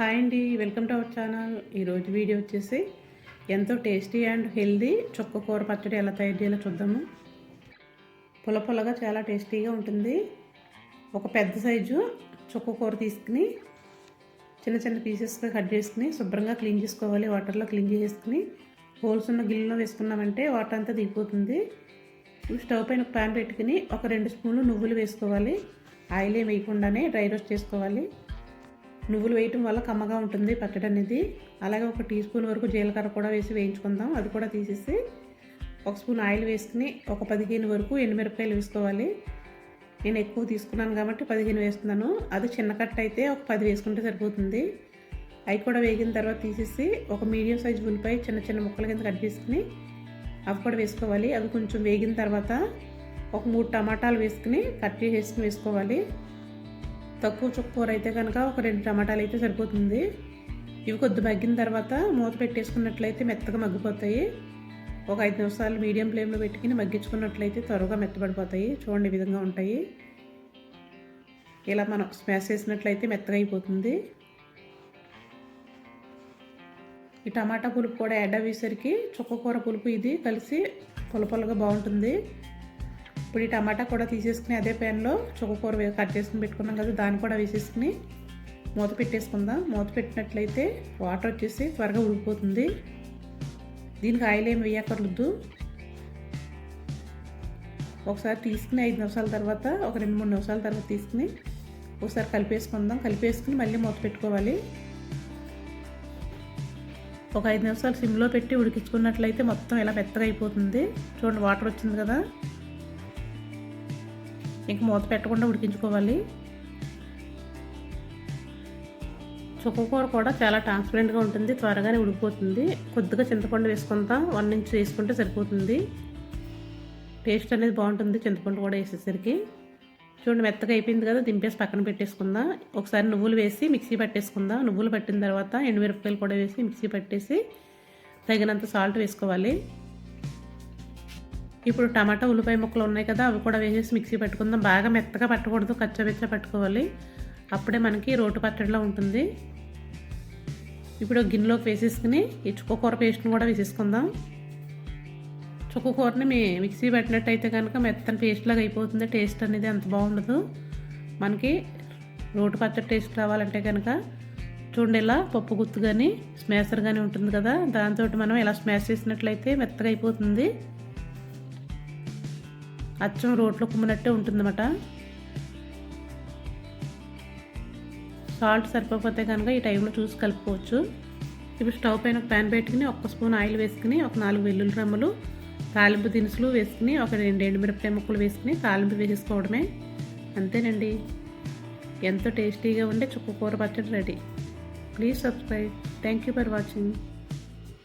Hi అండి welcome to our channel. ఈరోజు video వచ్చేసి ఎంతో టేస్టీ అండ్ హెల్దీ చుక్క కూర పచ్చడి ఎలా తయారు చేయాలో చూద్దాము. పుల్ల చాలా టేస్టీగా ఉంటుంది. ఒక పెద్ద సైజు చుక్క కూర తీసుకుని చిన్న చిన్న పీసెస్గా కట్ చేసుకుని శుభ్రంగా క్లీన్ చేసుకోవాలి వాటర్లో క్లీన్ చేసుకుని హోల్స్ ఉన్న గిన్నెలో వేసుకున్నామంటే వాటర్ అంతా దిగిపోతుంది. స్టవ్ పైన ప్యాన్ పెట్టుకుని ఒక రెండు స్పూన్లు నువ్వులు వేసుకోవాలి. ఆయిల్ ఏం వేయకుండానే డ్రై రోస్ట్ చేసుకోవాలి. నువ్వులు వేయటం వల్ల కమ్మగా ఉంటుంది పచ్చడి అనేది. అలాగే ఒక టీ స్పూన్ వరకు జీలకర్ర కూడా వేసి వేయించుకుందాం. అది కూడా తీసేసి ఒక స్పూన్ ఆయిల్ వేసుకుని ఒక పదిహేను వరకు ఎండుమిరపకాయలు వేసుకోవాలి. నేను ఎక్కువ తీసుకున్నాను కాబట్టి పదిహేను వేస్తున్నాను. అది చిన్న కట్ట అయితే ఒక పది వేసుకుంటే సరిపోతుంది. అవి కూడా వేగిన తర్వాత తీసేసి ఒక మీడియం సైజ్ ఉల్లిపాయ చిన్న చిన్న ముక్కల కింద కట్ చేసుకుని అవి కూడా వేసుకోవాలి. అవి కొంచెం వేగిన తర్వాత ఒక మూడు టమాటాలు వేసుకుని కట్ చేసేసుకుని వేసుకోవాలి. తక్కువ చుక్కూర అయితే కనుక ఒక రెండు టమాటాలు అయితే సరిపోతుంది. ఇవి కొద్ది మగ్గిన తర్వాత మూత పెట్టేసుకున్నట్లయితే మెత్తగా మగ్గిపోతాయి. ఒక ఐదు నిమిషాలు మీడియం ఫ్లేమ్లో పెట్టుకుని మగ్గించుకున్నట్లయితే త్వరగా మెత్తబడిపోతాయి. చూడండి ఈ విధంగా ఉంటాయి. ఇలా మనం స్మాష్ చేసినట్లయితే మెత్తగా అయిపోతుంది. ఈ టమాటా పులుపు కూడా యాడ్ అయ్యేసరికి చుక్కకూర పులుపు ఇది కలిసి పులపలుగా బాగుంటుంది. ఇప్పుడు ఈ టమాటా కూడా తీసేసుకుని అదే ప్యాన్లో చుక్కకూర కట్ చేసుకుని పెట్టుకున్నాం కదా దాన్ని కూడా వేసేసుకుని మూత పెట్టేసుకుందాం. మూత పెట్టినట్లయితే వాటర్ వచ్చేసి త్వరగా ఉడికిపోతుంది దీనికి ఆయిల్ ఏమి వేయక్కర్లేదు. ఒకసారి తీసుకుని ఐదు నిమిషాల తర్వాత ఒక రెండు మూడు నిమిషాల తర్వాత తీసుకుని ఒకసారి కలిపేసుకుందాం. కలిపేసుకుని మళ్ళీ మూత పెట్టుకోవాలి. ఒక ఐదు నిమిషాలు సిమ్లో పెట్టి ఉడికించుకున్నట్లయితే మొత్తం ఇలా మెత్తగా అయిపోతుంది. చూడండి వాటర్ వచ్చింది కదా. ఇంక మూత పెట్టకుండా ఉడికించుకోవాలి. చుక్కకూర కూడా చాలా ట్రాన్స్పరెంట్గా ఉంటుంది త్వరగానే ఉడికిపోతుంది. కొద్దిగా చింతపండు వేసుకుందాం వన్ ఇంచ్ వేసుకుంటే సరిపోతుంది. టేస్ట్ అనేది బాగుంటుంది చింతపండు కూడా వేసేసరికి. చూడండి మెత్తగా అయిపోయింది కదా దింపేసి పక్కన పెట్టేసుకుందాం. ఒకసారి నువ్వులు వేసి మిక్సీ పట్టేసుకుందాం. నువ్వులు పట్టిన తర్వాత ఎండుమిరపకాయలు కూడా వేసి మిక్సీ పట్టేసి తగినంత సాల్ట్ వేసుకోవాలి. ఇప్పుడు టమాటా ఉల్లిపాయ ముక్కలు ఉన్నాయి కదా అవి కూడా వేసేసి మిక్సీ పెట్టుకుందాం. బాగా మెత్తగా పట్టకూడదు కచ్చబెచ్చ పట్టుకోవాలి. అప్పుడే మనకి రోటు పచ్చడిలో ఉంటుంది. ఇప్పుడు గిన్నెలోకి వేసేసుకుని ఈ చుక్కకూర పేస్ట్ని కూడా వేసేసుకుందాం. చుక్కకూరని మీ మిక్సీ పెట్టినట్టయితే కనుక మెత్తని పేస్ట్ లాగా అయిపోతుంది. టేస్ట్ అనేది అంత బాగుండదు. మనకి రోటు పచ్చడి టేస్ట్ రావాలంటే కనుక చూడండి ఇలా పప్పు గుత్తు కానీ స్మాషర్ కానీ ఉంటుంది కదా దాంతో మనం ఇలా స్మాష్ చేసినట్లయితే మెత్తగా అయిపోతుంది. అచ్చం రోట్లో కుమ్మినట్టే ఉంటుందన్నమాట. సాల్ట్ సరిపోతే కనుక ఈ టైంలో చూసి కలుపుకోవచ్చు. ఇప్పుడు స్టవ్ పైన ఒక ప్యాన్ పెట్టుకుని ఒక స్పూన్ ఆయిల్ వేసుకుని ఒక నాలుగు వెల్లుల్లి రమ్మలు తాలింపు దినుసులు వేసుకుని ఒక రెండు ఎండుమిరపకాయ ముక్కలు వేసుకుని తాలింపు వేసేసుకోవడమే. అంతేనండి. ఎంతో టేస్టీగా ఉండే చుక్క కూర పచ్చడి ready. Please subscribe. Thank you for watching